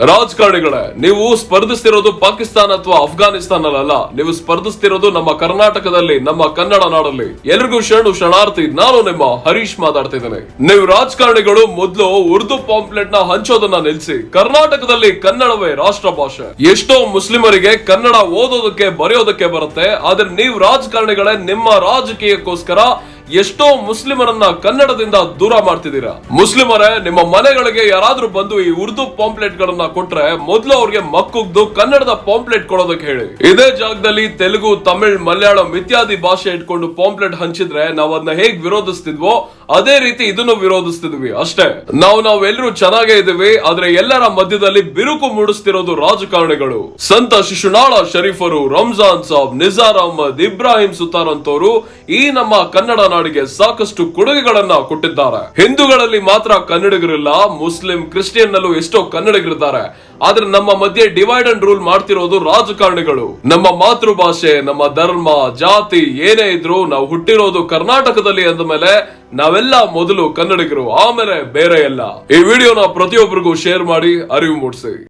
ರಾಜಕಾರಣಿಗಳೇ, ನೀವು ಸ್ಪರ್ಧಿಸ್ತಿರೋದು ಪಾಕಿಸ್ತಾನ ಅಥವಾ ಅಫ್ಘಾನಿಸ್ತಾನಲ್ಲ ನೀವು ಸ್ಪರ್ಧಿಸ್ತಿರೋದು ನಮ್ಮ ಕರ್ನಾಟಕದಲ್ಲಿ, ನಮ್ಮ ಕನ್ನಡ ನಾಡಲ್ಲಿ. ಎಲ್ರಿಗೂ ಶರಣು ಶರಣಾರ್ಥಿ, ನಾನು ನಿಮ್ಮ ಹರೀಶ್ ಮಾತಾಡ್ತಿದ್ದೇನೆ. ನೀವು ರಾಜಕಾರಣಿಗಳು, ಮೊದಲು ಉರ್ದು ಪಾಂಪ್ಲೆಟ್ನ ಹಂಚೋದನ್ನ ನಿಲ್ಸಿ. ಕರ್ನಾಟಕದಲ್ಲಿ ಕನ್ನಡವೇ ರಾಷ್ಟ್ರ ಭಾಷೆ ಎಷ್ಟೋ ಮುಸ್ಲಿಮರಿಗೆ ಕನ್ನಡ ಓದೋದಕ್ಕೆ, ಬರೆಯೋದಕ್ಕೆ ಬರುತ್ತೆ. ಆದ್ರೆ ನೀವು ರಾಜಕಾರಣಿಗಳೇ, ನಿಮ್ಮ ರಾಜಕೀಯಕ್ಕೋಸ್ಕರ ಎಷ್ಟೋ ಮುಸ್ಲಿಮರನ್ನ ಕನ್ನಡದಿಂದ ದೂರ ಮಾಡ್ತಿದ್ದೀರಾ? ಮುಸ್ಲಿಮರೇ, ನಿಮ್ಮ ಮನೆಗಳಿಗೆ ಯಾರಾದ್ರೂ ಬಂದು ಈ ಉರ್ದು ಪಾಂಪ್ಲೆಟ್ ಗಳನ್ನ ಕೊಟ್ರೆ ಮೊದಲು ಅವ್ರಿಗೆ ಮಕ್ಕುಗ್ದು ಕನ್ನಡದ ಪಾಂಪ್ಲೆಟ್ ಕೊಡೋದಕ್ಕೆ ಹೇಳಿ. ಇದೇ ಜಾಗದಲ್ಲಿ ತೆಲುಗು, ತಮಿಳ್, ಮಲಯಾಳಂ ಇತ್ಯಾದಿ ಭಾಷೆ ಇಟ್ಕೊಂಡು ಪಾಂಪ್ಲೆಟ್ ಹಂಚಿದ್ರೆ ನಾವು ಅದನ್ನ ಹೇಗ್ ವಿರೋಧಿಸ್ತಿದ್ವೋ ಅದೇ ರೀತಿ ಇದನ್ನು ವಿರೋಧಿಸ್ತಿದ್ವಿ ಅಷ್ಟೇ. ನಾವು ನಾವೆಲ್ಲರೂ ಚೆನ್ನಾಗೇ ಇದೀವಿ ಆದ್ರೆ ಎಲ್ಲರ ಮಧ್ಯದಲ್ಲಿ ಬಿರುಕು ಮೂಡಿಸ್ತಿರೋದು ರಾಜಕಾರಣಿಗಳು. ಸಂತ ಶಿಶುನಾಳ ಶರೀಫರು, ರಂಜಾನ್ ಸಾಬ್, ನಿಜಾರ್ ಅಹಮದ್, ಇಬ್ರಾಹಿಂ ಸುತಾರ್ ಅಂತವರು ಈ ನಮ್ಮ ಕನ್ನಡ ನಾಡಿಗೆ ಸಾಕಷ್ಟು ಕೊಡುಗೆಗಳನ್ನ ಕೊಟ್ಟಿದ್ದಾರೆ. ಹಿಂದೂಗಳಲ್ಲಿ ಮಾತ್ರ ಕನ್ನಡಿಗರಿಲ್ಲ, ಮುಸ್ಲಿಂ ಕ್ರಿಶ್ಚಿಯನ್ ನಲ್ಲೂ ಎಷ್ಟೋ ಕನ್ನಡಿಗರಿದ್ದಾರೆ. ಆದ್ರೆ ನಮ್ಮ ಮಧ್ಯೆ ಡಿವೈಡ್ ಅಂಡ್ ರೂಲ್ ಮಾಡ್ತಿರೋದು ರಾಜಕಾರಣಿಗಳು. ನಮ್ಮ ಮಾತೃಭಾಷೆ, ನಮ್ಮ ಧರ್ಮ, ಜಾತಿ ಏನೇ ಇದ್ರು ನಾವು ಹುಟ್ಟಿರೋದು ಕರ್ನಾಟಕದಲ್ಲಿ ಅಂದ ಮೇಲೆ ನಾವೆಲ್ಲ ಮೊದಲು ಕನ್ನಡಿಗರು ಆಮೇಲೆ ಬೇರೆ ಎಲ್ಲ ಈ ವಿಡಿಯೋನ ಪ್ರತಿಯೊಬ್ಬರಿಗೂ ಶೇರ್ ಮಾಡಿ ಅರಿವು ಮೂಡಿಸಿ.